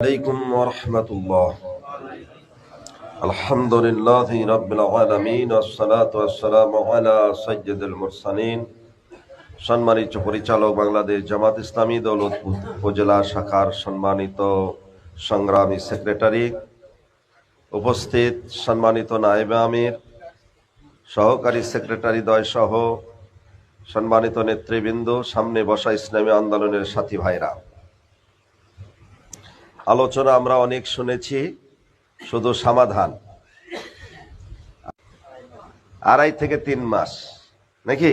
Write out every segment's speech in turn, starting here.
عليكم ورحمة الله الحمد لله رب العالمين والصلاة والسلام على سيد المرسلين সম্মানিত পরিচালক বাংলাদেশ জামাত ইসলামী দৌলতপুর উপজেলা শাখার সম্মানিত সংগ্রামী সেক্রেটারি উপস্থিত সম্মানিত নায়েবে আমির সহকারী সেক্রেটারি দয় সহ সম্মানিত নেতৃবৃন্দ সামনে বসা ইসলামী আন্দোলনের সাথী ভাইরা আলোচনা আমরা অনেক শুনেছি, শুধু সমাধান। আড়াই থেকে তিন মাস, নাকি?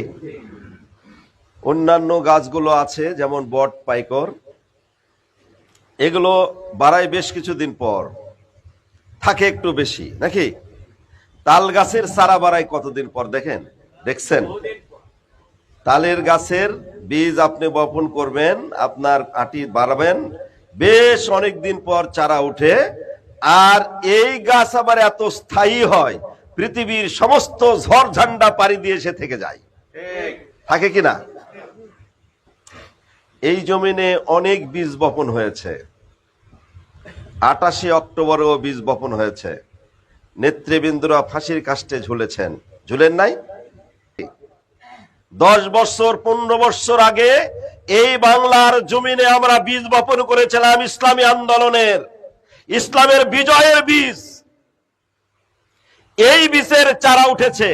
অন্যান্য গাছগুলো আছে, যেমন বট, পাইকর। এগুলো বাড়ায় বেশ কিছুদিন পর। থাকে একটু বেশি, নাকি? তাল গাছের চারা বাড়ায় কতদিন পর, দেখেন? দেখছেন? তালের গাছের বীজ আপনি বপন করবেন, আপনার আটি বাড়াবেন বেশ অনেক দিন পর চারা উঠে আর এই গাছ আবার এত স্থায়ী হয়, পৃথিবীর সমস্ত ঝড় ঝান্ডা পাড়ি দিয়ে সে থেকে যায়। থাকে কিনা এই জমিনে অনেক বীজ বপন হয়েছে। আটাশে অক্টোবরেও বীজ বপন হয়েছে। নেতৃবৃন্দরা ফাঁসির কাষ্টে ঝুলেছেন। ঝুলেন নাই? দশ বছর, পনেরো বছর আগে এই বাংলার জমিনে আমরা বীজ বপন করেছিলাম ইসলামী আন্দোলনের। ইসলামের বিজয়ের বীজ। এই বীজের চারা উঠেছে।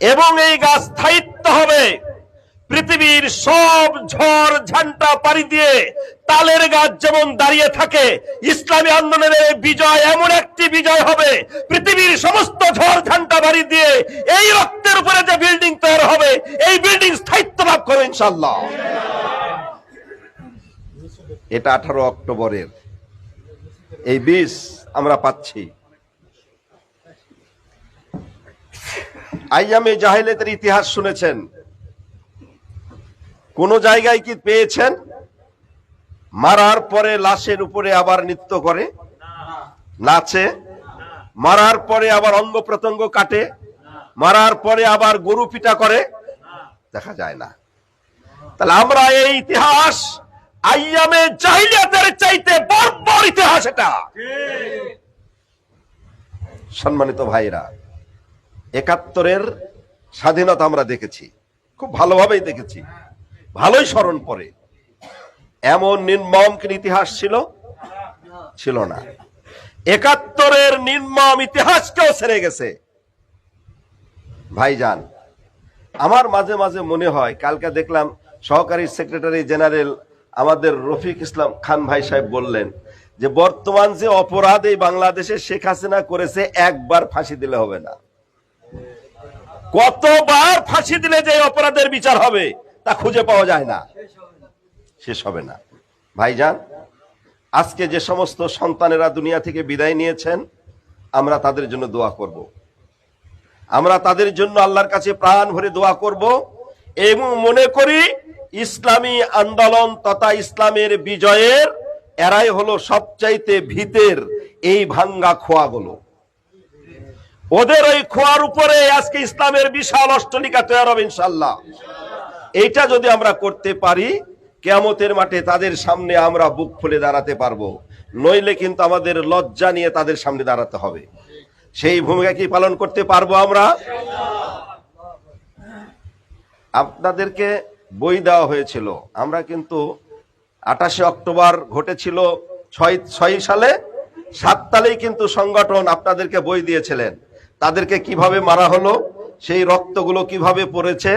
এবং এই গাছ স্থায়িত্ব হবে। পৃথিবীর সব ঝড় ঝান্টা পাড়ি দিয়ে তালের গাছ যেমন দাঁড়িয়ে থাকে, ইসলামী আন্দোলনের বিজয় এমন একটি বিজয় হবে, পৃথিবীর সমস্ত ঝড় ঝান্টা বাড়ি দিয়ে এই রক্তের উপরে যে বিল্ডিং তৈরি হবে, এই বিল্ডিং স্থায়িত্ব লাভ করবে ইনশাল্লাহ এটা আঠারো অক্টোবরের, এই বিষ আমরা পাচ্ছি। আইয়ামে জাহেলেতের ইতিহাস শুনেছেন কোন জায়গায় কি পেয়েছেন? মারার পরে লাশের উপরে আবার নৃত্য করে? নাচে? মারার পরে আবার অঙ্গ প্রত্যঙ্গ কাটে? মারার পরে আবার গরু পিটা করে? দেখা যায় না। তাহলে আমরা এই ইতিহাস আইয়ামে জাহিলিয়াতের চাইতে বর্বর ইতিহাস এটা। সম্মানিত ভাইরা, একাত্তরের স্বাধীনতা আমরা দেখেছি, খুব ভালোভাবেই দেখেছি। ভালোই স্মরণ পড়ে। এমন নির্মমকিন ইতিহাস ছিল? ছিল না। একাত্তরের নির্মম ইতিহাসকেও ছেড়ে গেছে। ভাইজান, আমার মাঝে মাঝে মনে হয়, কালকে দেখলাম সহকারী সেক্রেটারি জেনারেল আমাদের রফিক ইসলাম খান ভাই সাহেব বললেন যে, বর্তমান যে অপরাধ এই বাংলাদেশে শেখ হাসিনা করেছে, একবার ফাঁসি দিলে হবে না। কতবার ফাঁসি দিলে যে অপরাধের বিচার হবে? তা খুঁজে পাওয়া যায় না। শেষ হবে না। ভাইজান, আজকে যে সমস্ত সন্তানেরা দুনিয়া থেকে বিদায় নিয়েছেন, আমরা তাদের জন্য দোয়া করব। আমরা তাদের জন্য আল্লাহর কাছে প্রাণ ভরে দোয়া করব এবং মনে করি ইসলামী আন্দোলন তথা ইসলামের বিজয়ের এরাই হলো সবচাইতে ভিতের এই ভাঙ্গা খোয়াগুলো। ওদের ওই খোয়ার উপরে আজকে ইসলামের বিশাল অষ্টলিকা তৈরি হবে ইনশাল্লাহ এইটা যদি আমরা করতে পারি, কেয়ামতের মাঠে তাদের সামনে আমরা বুক খুলে দাঁড়াতে পারব। নইলে কিন্তু আমাদের লজ্জা নিয়ে তাদের সামনে দাঁড়াতে হবে। সেই ভূমিকা কি পালন করতে পারব আমরা? আপনাদেরকে বই দেওয়া হয়েছিল। আমরা কিন্তু আঠাশে অক্টোবর ঘটেছিল ছয় ছয় সালে। সাত সালেই কিন্তু সংগঠন আপনাদেরকে বই দিয়েছিলেন। তাদেরকে কীভাবে মারা হলো? সেই রক্তগুলো কীভাবে পড়েছে,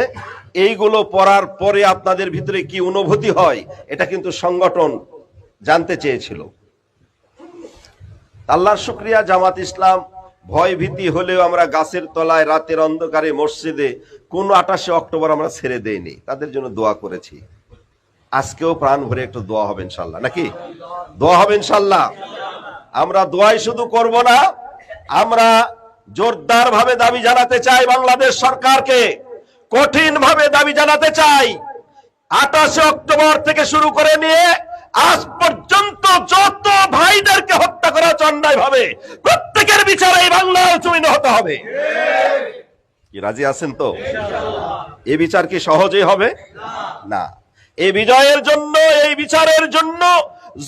এইগুলো পড়ার পরে আপনাদের ভিতরে কি অনুভূতি হয়, এটা কিন্তু সংগঠন জানতে চেয়েছিল। আল্লাহর শুক্রিয়া, জামাত ইসলাম ভয় ভীতি হলেও আমরা গাছের তলায় রাতের অন্ধকারে মসজিদে কোন আঠাশে অক্টোবর আমরা ছেড়ে দেইনি, তাদের জন্য দোয়া করেছি। আজকেও প্রাণ ভরে একটু দোয়া হবে ইনশাল্লাহ নাকি? দোয়া হবে ইনশাল্লাহ আমরা দোয়াই শুধু করব না, আমরা জোরদার ভাবে দাবি জানাতে চাই বাংলাদেশ সরকারকে। কঠিন ভাবে দাবি জানাতে চাই। আঠাশে অক্টোবর থেকে শুরু করে নিয়ে আজ পর্যন্ত যত ভাইদেরকে হত্যা করা অন্যায় ভাবে প্রত্যেকের বিচারে এই বাংলার জমিনে হতে হবে। কি রাজি আছেন তো? এ বিচার কি সহজেই হবে? না। এই বিজয়ের জন্য, এই বিচারের জন্য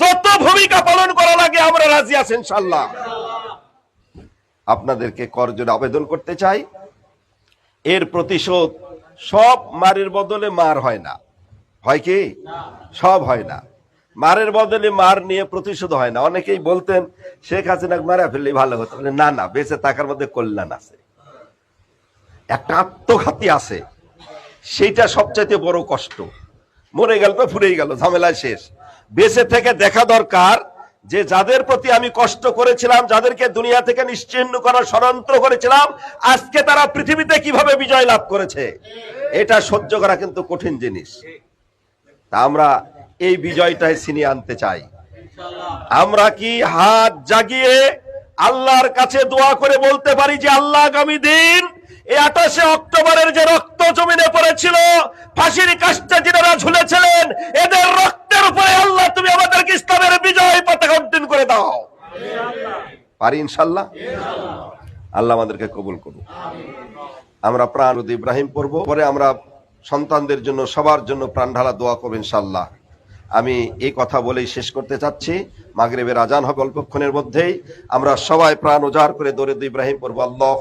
যত ভূমিকা পালন করা লাগে, আমরা রাজি আছি ইনশাল্লাহ আপনাদেরকে করজোর আবেদন করতে চাই, এর প্রতিশোধ সব মারের বদলে মার হয় না। হয় কি? সব হয় না। মারের বদলে মার নিয়ে প্রতিশোধ হয় না। অনেকেই বলতেন, শেখ হাসিনা মারা ফেললে ভালো হতো। না না, বেঁচে থাকার মধ্যে কল্যাণ আছে। একটা আত্মঘাতী আছে। সেইটা সবচাইতে বড় কষ্ট। মরে গেল তো ফুরেই গেল ঝামেলা শেষ। বেঁচে থেকে দেখা দরকার যে যাদের প্রতি আমি কষ্ট করেছিলাম, যাদেরকে দুনিয়া থেকে নিশ্চিহ্ন করার ষড়যন্ত্র করেছিলাম, আজকে তারা পৃথিবীতে কীভাবে বিজয় লাভ করেছে? এটা সহ্য করা কিন্তু কঠিন জিনিস। তা আমরা এই বিজয়টাই ছিনিয়ে আনতে চাই। আমরা কি হাত জাগিয়ে আল্লাহর কাছে দোয়া করে বলতে পারি যে, আল্লাহ আগামী দিন এই আঠাশে অক্টোবরের যে রক্ত জমিনে পড়েছিল, ফাঁসির কাজটা যিনারা ঝুলেছিলেন, এদের রক্তের উপরে আল্লাহ তুমি আমাদেরকে ইসলামের বিজয় পতাকা উড্ডীন করে দাও। পারি ইনশাল্লাহ? আল্লাহ আমাদেরকে কবুল করুন আমরা প্রাণ ইব্রাহিম পড়ব, পরে আমরা সন্তানদের জন্য, সবার জন্য প্রাণ ঢালা দোয়া করব ইনশাল্লাহ। আমি এই কথা বলেই শেষ করতে চাচ্ছি। মাগরিবের আজান হবে অল্পক্ষণের মধ্যেই। আমরা সবাই প্রাণ উজাড় করে দৌড়ে ইব্রাহিম পড়ব। আল্লাহ